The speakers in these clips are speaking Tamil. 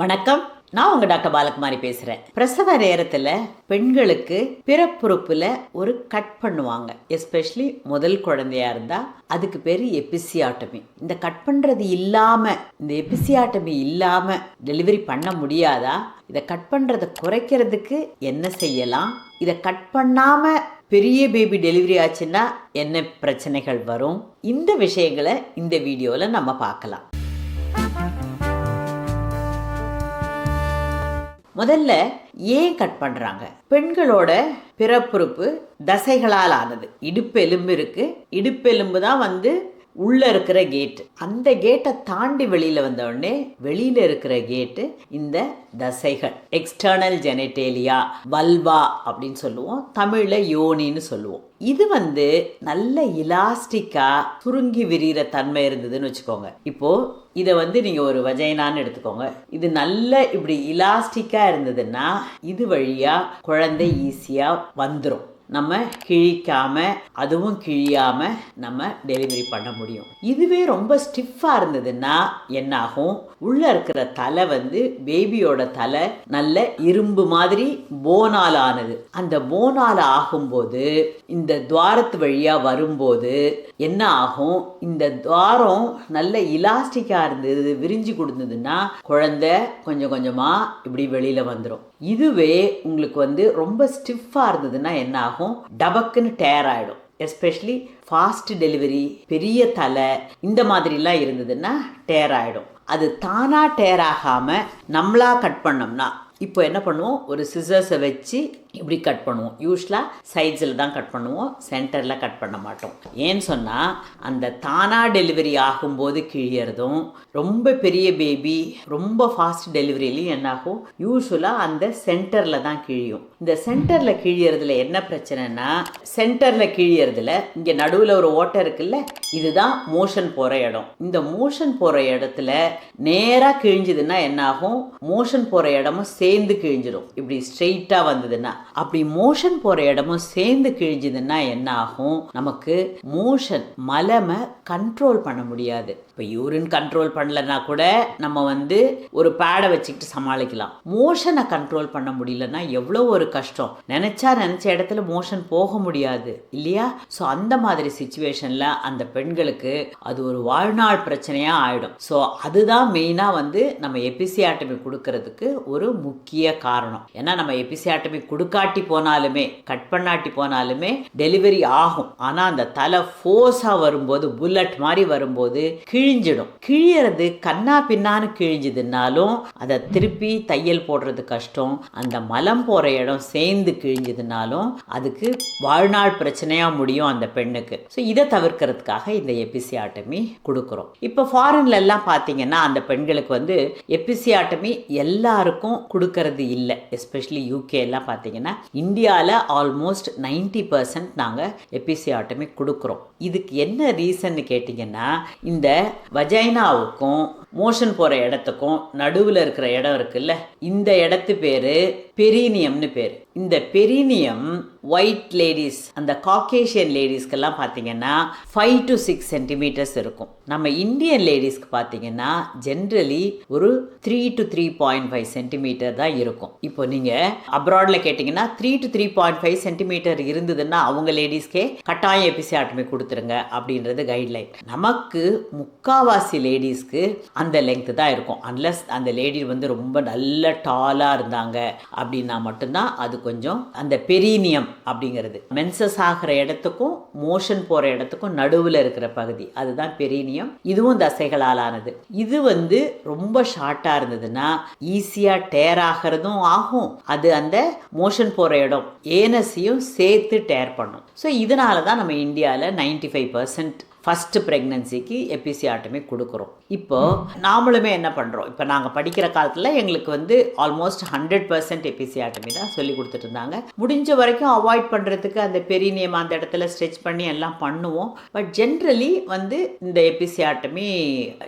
வணக்கம். நான் உங்க டாக்டர் பாலகுமாரி பேசுறேன். பிரசவ நேரத்துல பெண்களுக்கு பிறப்புறுப்புல ஒரு கட் பண்ணுவாங்க. எஸ்பெஷலி முதல் குழந்தையா இருந்தா அதுக்கு பேரு எபிசியாட்டமி. இந்த கட் பண்றது இல்லாம இந்த எபிசியாட்டமி இல்லாம டெலிவரி பண்ண முடியாதா? இதை கட் பண்றதை குறைக்கிறதுக்கு என்ன செய்யலாம்? இதை கட் பண்ணாம பெரிய பேபி டெலிவரி ஆச்சுன்னா என்ன பிரச்சனைகள் வரும்? இந்த விஷயங்களை இந்த வீடியோவில் நம்ம பார்க்கலாம். முதல்ல ஏன் கட் பண்ணுறாங்க பெண்களோட பிறப்புறுப்பு தசைகளால் ஆனது. இடுப்பெலும்பு இருக்கு. இடுப்பெலும்பு தான் வந்து உள்ள இருக்கிற கேட்டு அந்த கேட்டை தாண்டி வெளியில வந்தவொடனே வெளியில் வெளியில இருக்கிற கேட்டு இந்த தசைகள். எக்ஸ்டர்னல் ஜெனடேலியா வல்வா அப்படின்னு சொல்லுவோம். தமிழ்ல யோனின்னு சொல்லுவோம். இது வந்து நல்ல இலாஸ்டிக்கா சுருங்கி விரிகிற தன்மை இருந்ததுன்னு வச்சுக்கோங்க. இப்போ இதை வந்து நீங்கள் ஒரு வஜைனான்னு எடுத்துக்கோங்க. இது நல்ல இப்படி இலாஸ்டிக்காக இருந்ததுன்னா இது வழியாக குழந்தை ஈஸியாக வந்துடும் நம்ம கிழிக்காம அதுவும் கிழியாம நம்ம டெலிவரி பண்ண முடியும். இதுவே ரொம்ப ஸ்டிஃபாக இருந்ததுன்னா என்னாகும்? உள்ள இருக்கிற தலை வந்து பேபியோட தலை நல்ல இரும்பு மாதிரி போனால் ஆனது. அந்த போனால் ஆகும்போது இந்த துவாரத்து வழியா வரும்போது என்ன ஆகும்? இந்த துவாரம் நல்ல இலாஸ்டிக்கா இருந்தது விரிஞ்சு கொடுத்ததுன்னா குழந்தை கொஞ்சம் கொஞ்சமா இப்படி வெளியில வந்துடும் இதுவே உங்களுக்கு வந்து ரொம்ப ஸ்டிஃபாக இருந்ததுன்னா என்ன ஆகும் டபக்குன்னு டேர் ஆகிடும் எஸ்பெஷலி ஃபாஸ்ட் டெலிவரி பெரிய தலை இந்த மாதிரிலாம் இருந்ததுன்னா டேர் ஆகிடும் அது தானாக டேர் ஆகாமல் நம்மளாக கட் பண்ணோம்னா இப்போ என்ன பண்ணுவோம் ஒரு சிசர்ஸை வச்சு இப்படி கட் பண்ணுவோம் யூஸ்வலாக சைட்ஸில் தான் கட் பண்ணுவோம் சென்டரில் கட் பண்ண மாட்டோம் ஏன்னு சொன்னால் அந்த தானாக டெலிவரி ஆகும்போது கிழியறதும் ரொம்ப பெரிய பேபி ரொம்ப ஃபாஸ்ட் டெலிவரிலையும் என்னாகும் யூஸ்வலாக அந்த சென்டரில் தான் கிழியும் இந்த சென்டரில் கிழியறதுல என்ன பிரச்சனைனா சென்டரில் கிழியறதுல இங்கே நடுவில் ஒரு ஓட்டை இருக்குல்ல இதுதான் மோஷன் போகிற இடம். இந்த மோஷன் போகிற இடத்துல நேராக கிழிஞ்சதுன்னா என்னாகும்? மோஷன் போகிற இடமும் சேர்ந்து கிழிஞ்சிடும் இப்படி ஸ்ட்ரெயிட்டாக வந்ததுன்னா அப்படி மோஷன் போகிற இடமும் சேர்ந்து கிழிஞ்சதுன்னா என்ன ஆகும் நமக்கு மோஷன் மலமை கண்ட்ரோல் பண்ண முடியாது. இப்போ யூரின் கண்ட்ரோல் பண்ணலன்னா கூட நம்ம வந்து ஒரு பேடை வச்சுக்கிட்டு சமாளிக்கலாம். மோஷனை கண்ட்ரோல் பண்ண முடியலன்னா எவ்வளோ ஒரு கஷ்டம். நினச்சா நினச்ச இடத்துல மோஷன் போக முடியாது இல்லையா? ஸோ அந்த மாதிரி சுச்சுவேஷனில் அந்த பெண்களுக்கு அது ஒரு வாழ்நாள் பிரச்சனையாக ஆகிடும் ஸோ அதுதான் மெயினாக வந்து நம்ம எபிசியாட்டமி கொடுக்கறதுக்கு ஒரு முக்கிய காரணம். ஏன்னா நம்ம எபிசியாட்டமி கொடுக்காட்டி போனாலுமே கட் பண்ணாட்டி போனாலுமே டெலிவரி ஆகும். ஆனால் அந்த தலை ஃபோர்ஸாக வரும்போது புல்லட் மாதிரி வரும்போது கிழிஞ்சிடும். கிழியறது கண்ணா பின்னான்னு கிழிஞ்சதுனாலும் அதை திருப்பி தையல் போடுறது கஷ்டம். அந்த மலம் போகிற இடம் சேர்ந்து கிழிஞ்சதுனாலும் அதுக்கு வாழ்நாள் பிரச்சனையாக முடியும் அந்த பெண்ணுக்கு. ஸோ இதை தவிர்க்கிறதுக்காக இந்த எபிசியாட்டமி கொடுக்குறோம். இப்போ ஃபாரின்ல எல்லாம் பார்த்தீங்கன்னா அந்த பெண்களுக்கு வந்து எபிசியாட்டமி எல்லாருக்கும் கொடுக்கறது இல்லை. எஸ்பெஷலி யூகே எல்லாம் பார்த்தீங்கன்னா இந்தியாவில் ஆல்மோஸ்ட் நைன்டி பர்சன்ட் நாங்கள் எபிசியாட்டமி கொடுக்குறோம். இதுக்கு என்ன ரீசன்னு கேட்டிங்கன்னா இந்த வஜைனாவுக்கும் மோஷன் போகிற இடத்துக்கும் நடுவில் இருக்கிற இடம் இருக்குல்ல? இந்த இடத்து பேர் பெரீனியம்னு பேர். இந்த பெரினியம் ஒயிட் லேடிஸ் அந்த காக்கேஷியன் லேடிஸ்க்கெல்லாம் பார்த்தீங்கன்னா ஃபைவ் டு சிக்ஸ் சென்டிமீட்டர்ஸ் இருக்கும். நம்ம இந்தியன் லேடிஸ்க்கு பார்த்தீங்கன்னா ஜென்ரலி ஒரு three to three point five centimetre தான் இருக்கும். இப்போ நீங்கள் அப்ராடில் கேட்டிங்கன்னா three to three point five centimetre இருந்ததுன்னா அவங்க லேடிஸ்க்கே கட்டாயம் எபிசியாட்டமி கொடுத்துருங்க அப்படின்றது கைட்லைன் நமக்கு முக்காவாசி லேடிஸ்க்கு அந்த லெங்க் தான் இருக்கும். அன்லஸ் அந்த லேடி வந்து ரொம்ப நல்ல டாலாக இருந்தாங்க அப்படின்னா மட்டும்தான் அது கொஞ்சம் அந்த பெரீனியம் அப்படிங்கிறது. மென்சஸ் ஆகிற இடத்துக்கும் மோஷன் போகிற இடத்துக்கும் நடுவில் இருக்கிற பகுதி. அதுதான் பெரீனியம் இதுவும் தசைகளால் ஆனது இது வந்து ரொம்ப ஷார்ட்டாக இருந்ததுன்னா ஈஸியாக டேர் ஆகிறதும் ஆகும். அது அந்த மோஷன் போகிற இடம். ஏனஸையும் சேர்த்து டேர் பண்ணும். ஸோ இதனால தான் நம்ம இந்தியாவில் நைன்டி ஃபைவ் பர்சன்ட் ஃபஸ்ட்டு ப்ரெக்னன்சிக்கு எபிசியாட்டமி கொடுக்குறோம். இப்போ நாமளுமே என்ன பண்ணுறோம் இப்போ நாங்கள் படிக்கிற காலத்தில் எங்களுக்கு வந்து ஆல்மோஸ்ட் ஹண்ட்ரட் பர்சன்ட் ஆட்டமே தான் சொல்லி கொடுத்துட்டு இருந்தாங்க. முடிஞ்ச வரைக்கும் அவாய்ட் பண்ணுறதுக்கு அந்த பெரியனியம் அந்த இடத்துல ஸ்ட்ரெச் பண்ணி எல்லாம் பண்ணுவோம். பட் ஜென்ரலி வந்து இந்த எபிசியாட்டமி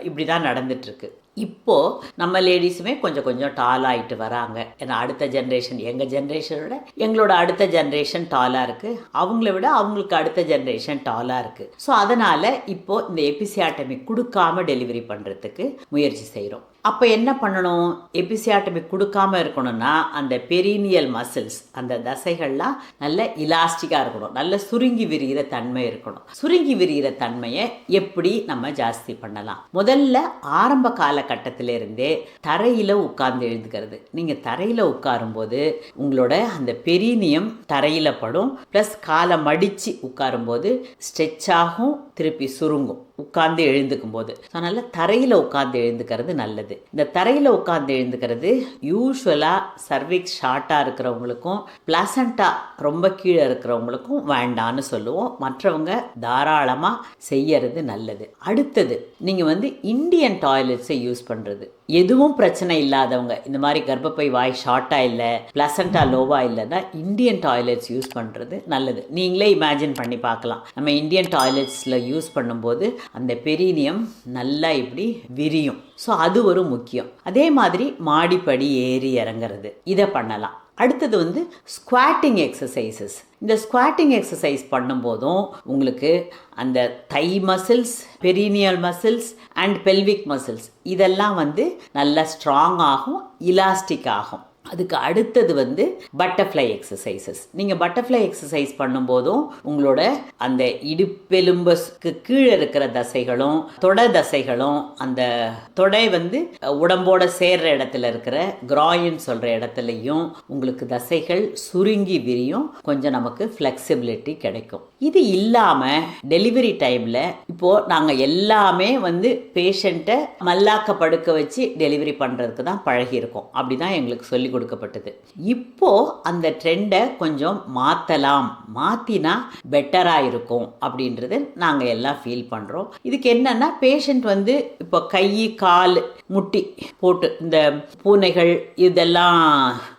இப்படி தான் நடந்துட்டுருக்கு இப்போ நம்ம லேடிஸுமே கொஞ்சம் கொஞ்சம் டால் ஆகிட்டு வராங்க. ஏன்னா அடுத்த ஜென்ரேஷன் எங்கள் ஜென்ரேஷனோட எங்களோட அடுத்த ஜென்ரேஷன் டாலாக இருக்குது அவங்கள விட அவங்களுக்கு அடுத்த ஜென்ரேஷன் டாலாக இருக்குது ஸோ அதனால் இப்போது இந்த எபிசியாட்டமி கொடுக்காம டெலிவரி பண்ணுறதுக்கு முயற்சி செய்கிறோம் அப்போ என்ன பண்ணணும்? எபிசியாட்டமி கொடுக்காம இருக்கணும்னா அந்த பெரீனியல் மசில்ஸ் அந்த தசைகள்லாம் நல்ல இலாஸ்டிக்காக இருக்கணும். நல்ல சுருங்கி விரிகிற தன்மை இருக்கணும். சுருங்கி விரிகிற தன்மையை எப்படி நம்ம ஜாஸ்தி பண்ணலாம்? முதல்ல ஆரம்ப காலகட்டத்திலிருந்தே தரையில் உட்கார்ந்து எழுதுக்கிறது நீங்கள் தரையில் உட்காரும்போது உங்களோட அந்த பெரீனியம் தரையில் படும். ப்ளஸ் காலை மடித்து உட்காரும்போது ஸ்ட்ரெச் ஆகும் திருப்பி சுருங்கும். உட்கார்ந்து எழுந்துக்கும் போது ஸோ அதனால் தரையில் உட்கார்ந்து எழுந்துக்கிறது நல்லது. இந்த தரையில் உட்கார்ந்து எழுந்துக்கிறது யூஸ்வலாக சர்விக்ஸ் ஷார்ட்டாக இருக்கிறவங்களுக்கும் பிளசண்ட்டாக ரொம்ப கீழே இருக்கிறவங்களுக்கும் வேண்டான்னு சொல்லுவோம். மற்றவங்க தாராளமாக செய்யறது நல்லது. அடுத்தது நீங்கள் வந்து இந்தியன் டாய்லெட்ஸை யூஸ் பண்ணுறது எதுவும் பிரச்சனை இல்லாதவங்க. இந்த மாதிரி கர்ப்பப்பை வாய் ஷார்ட்டாக இல்லை பிளசண்ட்டாக லோவாக இல்லைன்னா இந்தியன் டாய்லெட்ஸ் யூஸ் பண்ணுறது நல்லது. நீங்களே இமேஜின் பண்ணி பார்க்கலாம். நம்ம இந்தியன் டாய்லெட்ஸில் யூஸ் பண்ணும்போது அந்த பெரினியம் நல்லா இப்படி விரியும். ஸோ அது ஒரு முக்கியம். அதே மாதிரி மாடிப்படி ஏறி இறங்குறது. இதை பண்ணலாம். அடுத்தது வந்து ஸ்குவாட்டிங் எக்ஸசைசஸ் இந்த ஸ்குவாட்டிங் எக்ஸசைஸ் பண்ணும்போதும் உங்களுக்கு அந்த thigh muscles perineal muscles and pelvic muscles இதெல்லாம் வந்து நல்லா ஸ்ட்ராங் ஆகும் இலாஸ்டிக் ஆகும். அதுக்கு அடுத்தது வந்து பட்டர்ஃப்ளை எக்ஸசைசஸ் நீங்கள் பட்டர்ஃப்ளை எக்ஸசைஸ் பண்ணும்போதும் உங்களோட அந்த இடுப்பெலும்புக்கு கீழே இருக்கிற தசைகளும் தொடை தசைகளும் அந்த தொடை வந்து உடம்போட சேர்ற இடத்துல இருக்கிற கிராயின் சொல்கிற இடத்துலையும் உங்களுக்கு தசைகள் சுருங்கி விரியும். கொஞ்சம் நமக்கு ஃப்ளெக்சிபிலிட்டி கிடைக்கும். இது இல்லாமல் டெலிவரி டைமில் இப்போது நாங்கள் எல்லாமே வந்து பேஷண்ட்டை மல்லாக்க படுக்க வச்சு டெலிவரி பண்ணுறதுக்கு தான் பழகியிருக்கோம். அப்படி தான் எங்களுக்கு சொல்லி கொடுக்கப்பட்டது. இப்போ அந்த ட்ரெண்டை கொஞ்சம் மாற்றலாம் மாற்றினா பெட்டராக இருக்கும் அப்படின்றது நாங்கள் எல்லாம் ஃபீல் பண்ணுறோம் இதுக்கு என்னன்னா பேஷண்ட் வந்து இப்போ கை கால் முட்டி போட்டு இந்த பூனைகள் இதெல்லாம்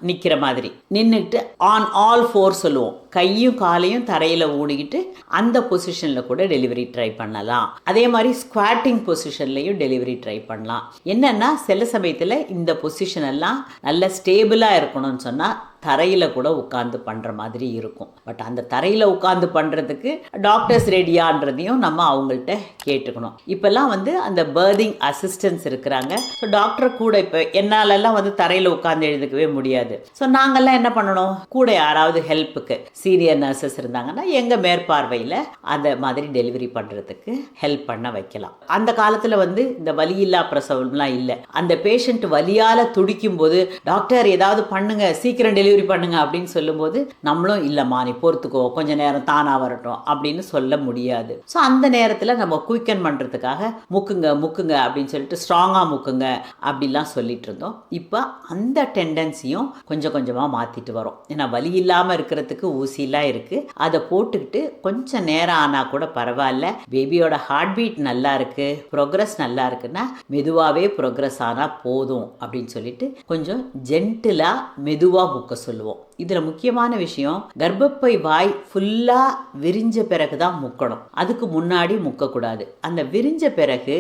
நிற்கிற மாதிரி நின்றுட்டு ஆன் ஆல் ஃபோர் சொல்லுவோம். கையும் காலையும் தரையில் ஓடிக்கிட்டு அந்த பொசிஷனில் கூட டெலிவரி ட்ரை பண்ணலாம். அதே மாதிரி ஸ்குவாட்டிங் பொசிஷன்லையும் டெலிவரி ட்ரை பண்ணலாம். என்னென்னா சில சமயத்தில் இந்த பொசிஷன் எல்லாம் நல்ல ஸ்டேபிளாக இருக்கணும்னு சொன்னால் தரையில் கூட உட்காந்து பண்ணுற மாதிரி இருக்கும். பட் அந்த தரையில் உட்காந்து பண்ணுறதுக்கு டாக்டர்ஸ் ரெடியான்றதையும் நம்ம அவங்கள்ட்ட கேட்டுக்கணும். இப்போல்லாம் வந்து அந்த பேர்திங் அசிஸ்டன்ஸ் இருக்கிறாங்க. ஸோ டாக்டர் கூட இப்போ என்னாலெல்லாம் வந்து தரையில் உட்காந்து எழுதுக்கவே முடியாது. ஸோ நாங்கள்லாம் என்ன பண்ணணும்? கூட யாராவது ஹெல்ப்புக்கு சீனியர் நர்சஸ் இருந்தாங்கன்னா எங்கள் மேற்பார்வையில் அந்த மாதிரி டெலிவரி பண்ணுறதுக்கு ஹெல்ப் பண்ண வைக்கலாம். அந்த காலத்தில் வந்து இந்த வலியில்லா பிரசவம்லாம் இல்லை. அந்த பேஷண்ட் வலியால் துடிக்கும் போது டாக்டர் ஏதாவது பண்ணுங்க. சீக்கிரம் டெலிவரி பண்ணுங்க அப்படின்னு சொல்லும்போது நம்மளும் இல்லைம்மா நீ பொறுத்துக்கோ கொஞ்ச நேரம் தானாக வரட்டும் அப்படின்னு சொல்ல முடியாது. ஸோ அந்த நேரத்தில் நம்ம குயிக்கன் பண்ணுறதுக்காக முக்குங்க முக்குங்க அப்படின்னு சொல்லிட்டு ஸ்ட்ராங்காக முக்குங்க அப்படிலாம் சொல்லிட்டு இருந்தோம். இப்போ அந்த டெண்டன்சியும் கொஞ்சம் கொஞ்சமாக மாற்றிட்டு வரோம். ஏன்னா வலி இல்லாமல் இருக்கிறதுக்கு ஊசிலாம் இருக்குது அதை போட்டுக்கிட்டு கொஞ்சம் நேரம் ஆனால் கூட பரவாயில்ல. பேபியோட ஹார்ட் பீட் நல்லா இருக்குது ப்ரோக்ரஸ் நல்லா இருக்குன்னா மெதுவாகவே ப்ரோக்ரஸ் ஆனால் போதும் அப்படின்னு சொல்லிட்டு கொஞ்சம் ஜென்டிலாக மெதுவாக முக்க சொல்லுவோம். இதில் முக்கியமான விஷயம் கர்ப்பப்பை வாய் ஃபுல்லாக விரிஞ்ச பிறகு தான் முக்கணும். அதுக்கு முன்னாடி முக்கக்கூடாது. அந்த விரிஞ்ச பிறகு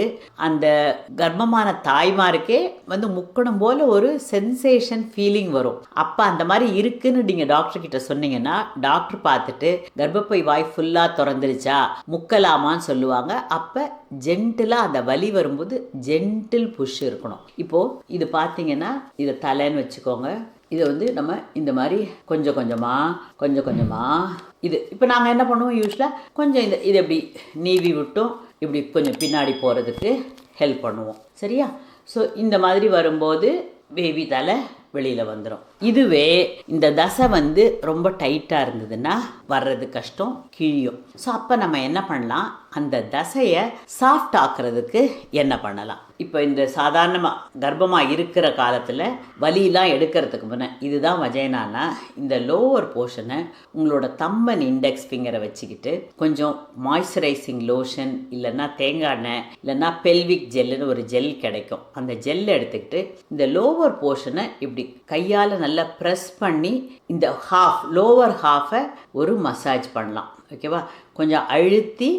அந்த கர்ப்பமான தாய்மாருக்கே வந்து முக்கணும் போல ஒரு சென்சேஷன் ஃபீலிங் வரும். அப்போ அந்த மாதிரி இருக்குன்னு நீங்கள் டாக்டர் கிட்ட சொன்னீங்கன்னா டாக்டர் பார்த்துட்டு கர்ப்பப்பை வாய் ஃபுல்லாக திறந்துருச்சா முக்கலாமான்னு சொல்லுவாங்க. அப்போ ஜென்டிலாக அந்த வலி வரும்போது ஜென்டில் புஷ் இருக்கணும். இப்போது இது பார்த்தீங்கன்னா இதை தலைன்னு வச்சுக்கோங்க. இதை வந்து நம்ம இந்த மாதிரி கொஞ்சம் கொஞ்சமாக கொஞ்சம் கொஞ்சமாக இது. இப்போ நாங்கள் என்ன பண்ணுவோம் யூஸ்வலாக கொஞ்சம் இந்த இதை இப்படி நீவி விட்டும் இப்படி கொஞ்சம் பின்னாடி போகிறதுக்கு ஹெல்ப் பண்ணுவோம். சரியா? ஸோ இந்த மாதிரி வரும்போது பேபி தலை வெளியில் வந்துடும் இதுவே இந்த தசை வந்து ரொம்ப டைட்டாக இருந்ததுன்னா வர்றது கஷ்டம் கிழியும். ஸோ அப்போ நம்ம என்ன பண்ணலாம்? அந்த தசையை சாஃப்ட் ஆக்குறதுக்கு என்ன பண்ணலாம்? இப்போ இந்த சாதாரணமாக கர்ப்பமாக இருக்கிற காலத்தில் வலியெலாம் எடுக்கிறதுக்கு முன்னே இதுதான் வஜைனானா இந்த லோவர் போர்ஷனை உங்களோட தம்மன் இண்டெக்ஸ் ஃபிங்கரை வச்சுக்கிட்டு கொஞ்சம் மாய்ஸ்சரைசிங் லோஷன் இல்லைன்னா தேங்காய் எண்ணெய் இல்லைன்னா பெல்விக் ஜெல்லுன்னு ஒரு ஜெல் கிடைக்கும். அந்த ஜெல் எடுத்துக்கிட்டு இந்த லோவர் போர்ஷனை இப்படி இப்படி கையால் நல்லா ப்ரெஸ் பண்ணி இந்த ஹாஃப் லோவர் ஹாஃபை ஒரு மசாஜ் பண்ணலாம். ஓகேவா கொஞ்சம் அழுத்தி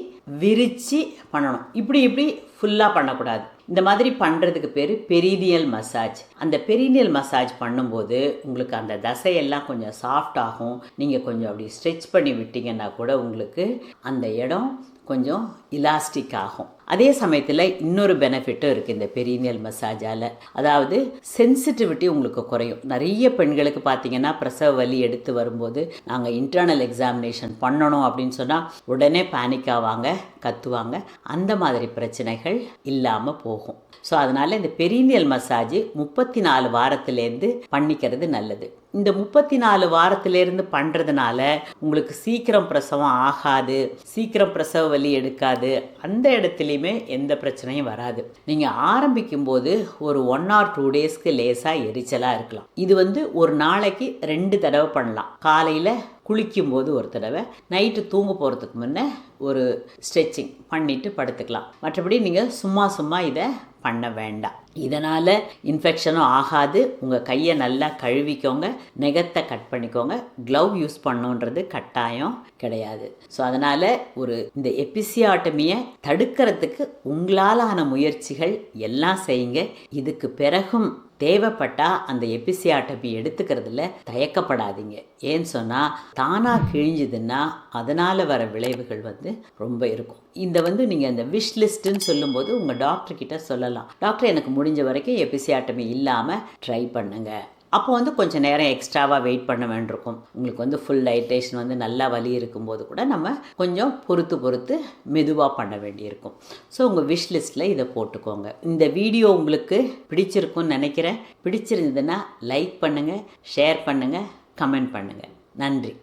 விரித்து பண்ணணும். இப்படி இப்படி ஃபுல்லாக பண்ணக்கூடாது. இந்த மாதிரி பண்ணுறதுக்கு பேர் பெரிதியல் மசாஜ் அந்த பெரினியல் மசாஜ் பண்ணும்போது உங்களுக்கு அந்த தசையெல்லாம் கொஞ்சம் சாஃப்ட் ஆகும். நீங்கள் கொஞ்சம் அப்படி ஸ்ட்ரெச் பண்ணி விட்டீங்கன்னா கூட உங்களுக்கு அந்த இடம் கொஞ்சம் இலாஸ்டிக் ஆகும். அதே சமயத்தில் இன்னொரு பெனிஃபிட்டும் இருக்குது இந்த பெரினியல் மசாஜால் அதாவது சென்சிட்டிவிட்டி உங்களுக்கு குறையும். நிறைய பெண்களுக்கு பார்த்தீங்கன்னா பிரசவ வலி எடுத்து வரும்போது நாங்கள் இன்டர்னல் எக்ஸாமினேஷன் பண்ணணும் அப்படின்னு சொன்னால் உடனே பேனிக் ஆவாங்க கத்துவாங்க. அந்த மாதிரி பிரச்சனைகள் இல்லாமல் போகும். ஸோ அதனால் இந்த பெரியனியல் மசாஜ் முப்பத்தி முப்பத்தி நாலு வாரத்திலேருந்து பண்ணிக்கிறது நல்லது. இந்த முப்பத்தி நாலு வாரத்திலேருந்து பண்ணுறதுனால உங்களுக்கு சீக்கிரம் பிரசவம் ஆகாது சீக்கிரம் பிரசவ வலி எடுக்காது அந்த இடத்துலையுமே எந்த பிரச்சனையும் வராது. நீங்கள் ஆரம்பிக்கும் போது ஒரு ஒன் ஆர் டூ டேஸ்க்கு லேசாக எரிச்சலாக இருக்கலாம். இது வந்து ஒரு நாளைக்கு ரெண்டு தடவை பண்ணலாம். காலையில் குளிக்கும்போது ஒரு தடவை நைட்டு தூங்க போகிறதுக்கு முன்னே ஒரு ஸ்ட்ரெச்சிங் பண்ணிவிட்டு படுத்துக்கலாம். மற்றபடி நீங்கள் சும்மா சும்மா இதை பண்ண வேண்டாம். இதனால் இன்ஃபெக்ஷனும் ஆகாது. உங்கள் கையை நல்லா கழுவிக்கோங்க. நெகத்தை கட் பண்ணிக்கோங்க. க்ளவ் யூஸ் பண்ணுன்றது கட்டாயம் கிடையாது. ஸோ அதனால் ஒரு இந்த எபிசியாட்டமியை தடுக்கிறதுக்கு உங்களால் ஆன முயற்சிகள் எல்லாம் செய்யுங்க. இதுக்கு பிறகும் தேவைப்பட்டா அந்த எபிசியாட்டபி எடுத்துக்கிறதுல தயக்கப்படாதீங்க. ஏன்னு சொன்னால் தானாக கிழிஞ்சுதுன்னா அதனால் வர விளைவுகள் வந்து ரொம்ப இருக்கும். இந்த வந்து நீங்கள் அந்த விஷ் லிஸ்ட்டுன்னு சொல்லும்போது உங்கள் டாக்டர் கிட்ட சொல்லலாம். டாக்டர் எனக்கு முடிஞ்ச வரைக்கும் எபிசியாட்டமி இல்லாமல் ட்ரை பண்ணுங்க. அப்போ வந்து கொஞ்சம் நேரம் எக்ஸ்ட்ராவாக வெயிட் பண்ண வேண்டியிருக்கும். உங்களுக்கு வந்து ஃபுல் டைட்டேஷன் வந்து நல்லா வலி இருக்கும்போது கூட நம்ம கொஞ்சம் பொறுத்து பொறுத்து மெதுவாக பண்ண வேண்டியிருக்கும். ஸோ உங்கள் விஷ் லிஸ்ட்டில் இதை போட்டுக்கோங்க. இந்த வீடியோ உங்களுக்கு பிடிச்சிருக்கும்னு நினைக்கிறேன். பிடிச்சிருந்ததுன்னா லைக் பண்ணுங்கள் ஷேர் பண்ணுங்கள் கமெண்ட் பண்ணுங்கள் நன்றி.